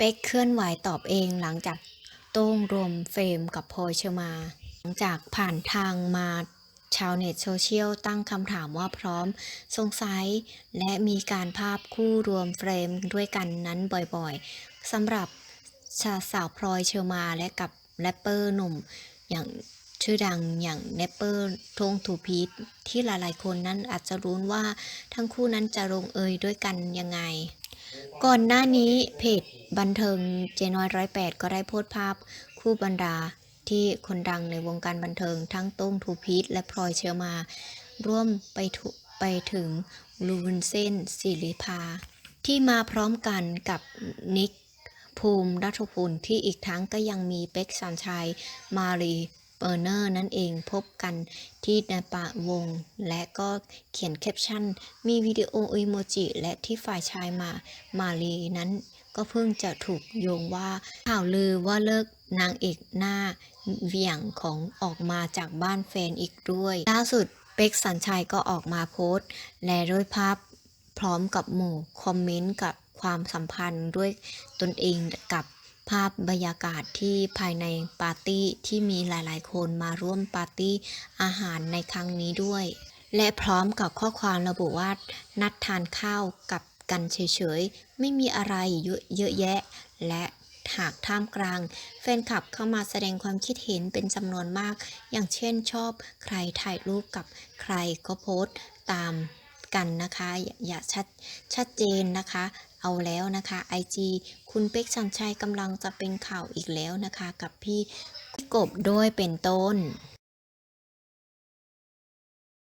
เป๊กเคลื่อนไหวตอบเองหลังจากโต้งรวมเฟรมกับพลอยเชมา หลังจากผ่านทางมาชาวเน็ตโซเชียลตั้งคำถามว่าพร้อมสงสัย และมีการภาพคู่รวมเฟรมด้วยกันนั้นบ่อยๆสำหรับชาสาวพลอยเชอร์มาและกับแรปเปอร์หนุ่ม อย่างชื่อดังอย่างเนปเปอร์ทงทูพีทที่หลายๆคนนั้นอาจจะรู้ว่าทั้งคู่นั้นจะลงเอยด้วยกันยังไง ก่อนหน้านี้เพจบันเทิงเจน้อยร้อยแปดก็ได้โพสต์ภาพคู่บรรดาที่คนดังในวงการบันเทิงทั้งโต้งทูพีทและพลอยเชอร์มา ร่วมไปถุไปถึงลูวินเซนศิริภาที่มาพร้อมกันกับนิกภูมิรัฐภูลที่อีกทั้งก็ยังมีเป็กสันชัย มารี เบอร์เนอร์นั่นเองพบกันที่ในปะวง และก็เขียนแคปชั่น มีวิดีโออิโมจิ และที่ฝ่ายชายมามารีนั้น ก็เพิ่งจะถูกโยงว่าข่าวลือว่าเลิกนางเอกหน้าเหวี่ยงของออกมาจากบ้านแฟนอีกด้วย ล่าสุดเป็กสัญชัยก็ออกมาโพสต์ และด้วยภาพพร้อมกับหมู่คอมเมนต์กับความสัมพันธ์ด้วยตนเองกับ ภาพบรรยากาศที่ภายในปาร์ตี้ที่มีหลายๆ คนมาร่วมปาร์ตี้อาหารในครั้งนี้ด้วย และพร้อมกับข้อความระบุว่านัดทานข้าวกับกันเฉยๆ ไม่มีอะไรเยอะเยอะแยะ และหากท่ามกลาง แฟนคลับเข้ามาแสดงความคิดเห็นเป็นจำนวนมาก อย่างเช่นชอบใครถ่ายรูปกับใครก็โพสต์ตาม กันนะคะ อย่าชัดชัดเจนนะคะ เอาแล้วนะคะ IG คุณเป็กชันชัยกำลังจะเป็นข่าวอีกแล้วนะคะ กับพี่กบด้วยเป็นต้น